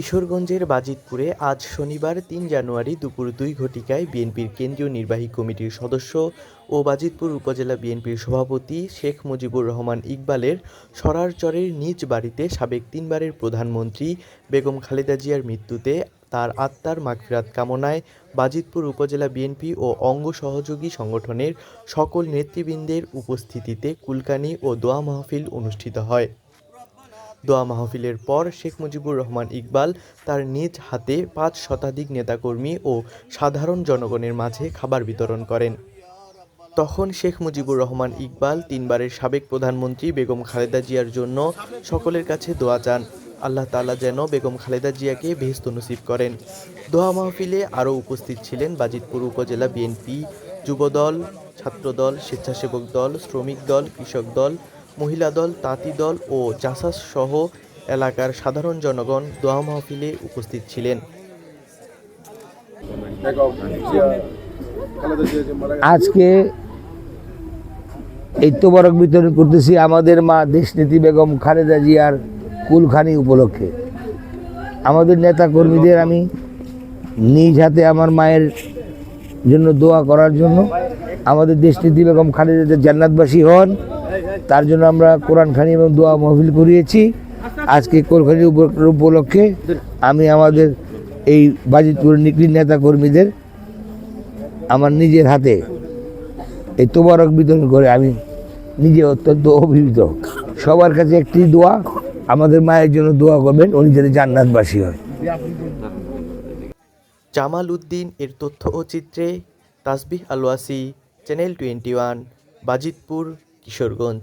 কিশোরগঞ্জের বাজিতপুরে আজ শনিবার তিন জানুয়ারি দুপুর দুই ঘটিকায় বিএনপির কেন্দ্রীয় নির্বাহী কমিটির সদস্য ও বাজিতপুর উপজেলা বিএনপির সভাপতি শেখ মুজিবুর রহমান ইকবালের সরারচরের নিজ বাড়িতে সাবেক তিনবারের প্রধানমন্ত্রী বেগম খালেদা জিয়ার মৃত্যুতে তার আত্মার মাগফিরাত কামনায় বাজিতপুর উপজেলা বিএনপি ও অঙ্গ সহযোগী সংগঠনের সকল নেতৃবৃন্দের উপস্থিতিতে কুলকানি ও দোয়া মাহফিল অনুষ্ঠিত হয়। দোয়া মাহফিলের পর শেখ মুজিবুর রহমান ইকবাল তার নিজ হাতে পাঁচ শতাধিক নেতাকর্মী ও সাধারণ জনগণের মাঝে খাবার বিতরণ করেন। তখন শেখ মুজিবুর রহমান ইকবাল তিনবারের সাবেক প্রধানমন্ত্রী বেগম খালেদা জিয়ার জন্য সকলের কাছে দোয়া চান। আল্লাহ তালা যেন বেগম খালেদা জিয়াকে বেহেস্ত নসিব করেন। দোয়া মাহফিলে আরও উপস্থিত ছিলেন বাজিতপুর উপজেলা বিএনপি যুবদল, ছাত্রদল, স্বেচ্ছাসেবক দল, শ্রমিক দল, কৃষক দল মহিলা দল, তাঁতি দল ও জাসাস সহ এলাকার সাধারণ জনগণ দোয়া মাহফিলে উপস্থিত ছিলেন। আজকে এই তোবারক বিতরণ করতেছি আমাদের মা দেশনীতি বেগম খালেদা জিয়ার কুলখানি উপলক্ষে। আমাদের নেতা কর্মীদের আমি নিজ হাতে আমার মায়ের জন্য দোয়া করার জন্য আমাদের দেশনীতি বেগম খালেদা জান্নাতবাসী হন। তার জন্য আমরা কোরআন খানি এবং দোয়া মহফিল করিয়েছি। আজকে কোরখানি উপলক্ষে আমি আমাদের এই বাজিতপুর নিকলির নেতা কর্মীদের আমার নিজের হাতে এই তোবারক বিতরণ করে আমি নিজে অত্যন্ত অভিভূত। সবার কাছে একটি দোয়া, আমাদের মায়ের জন্য দোয়া করবেন, উনি যাতে জান্নাতবাসী হয়। জামাল উদ্দিন এর তথ্য ও চিত্রে Tasbih Alwasi, channel twenty one, Bajitpur. Kishoreganj.